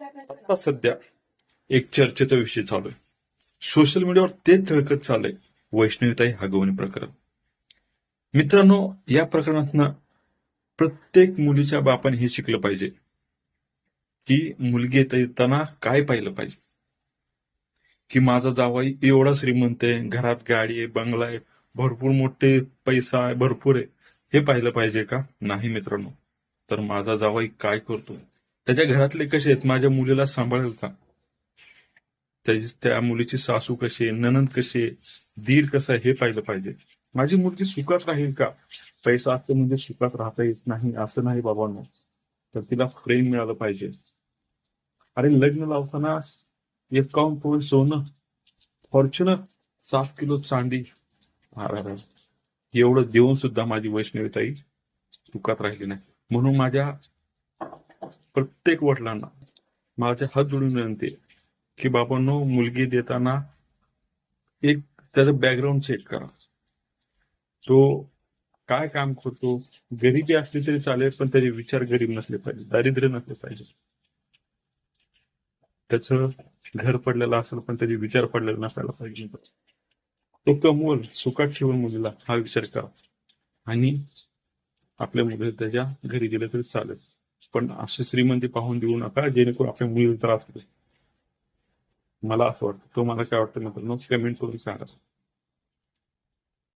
आता सध्या एक चर्चेचा विषय चालू आहे. सोशल मीडियावर तेच झळकत चाललंय वैष्णवीताई हगवणी प्रकरण. मित्रांनो या प्रकरणातनं प्रत्येक मुलीच्या बापाने हे शिकलं पाहिजे की मुलगी येत येताना काय पाहिलं पाहिजे. की माझा जावाई एवढा श्रीमंत आहे घरात गाडी आहे बंगला आहे भरपूर मोठे पैसा आहे भरपूर आहे. हे पाहिलं पाहिजे का? नाही मित्रांनो. तर माझा जावाई काय करतो? त्याच्या घरातले कसे आहेत? माझ्या मुलीला सांभाळेल का? त्याची त्या मुलीची सासू कशी आहे? ननंद कशी आहे? दीर कसं आहे? हे पाहिलं पाहिजे. माझी मुलगी सुखात राहील का? पैसा असतो म्हणजे सुखात राहता येत नाही असं नाही बाबांनो. तर तिला प्रेम मिळालं पाहिजे. अरे लग्न लावताना एकावन्न पोळ सोनं फॉर्च्युनर सात किलो चांदी. एवढं देऊन सुद्धा माझी वैष्णवीताई सुखात राहिली नाही. म्हणून माझ्या प्रत्येक वडिलांना माझे हात जोडून विनंती की बाबांनो मुलगी देताना एक त्याचं बॅकग्राऊंड चेक करा. तो काय काम करतो गरिबी असली तरी चालेल पण त्याचे विचार गरीब नसले पाहिजे दारिद्र्य नसले पाहिजे. त्याच घर पडलेलं असेल पण त्याचे विचार पडलेले नसायला पाहिजे. तो कमवल सुखात ठेवून मुलीला हा विचार करा. आणि आपल्या मुलीला त्याच्या घरी दिलं तरी चालेल. पण अशी श्रीमंती पाहून देऊ नका जेणेकरून आपल्या मुलीला त्रास होईल. मला असं वाटतं. तुम्हाला काय वाटतं? मित्रांनो कमेंट करून सांगा.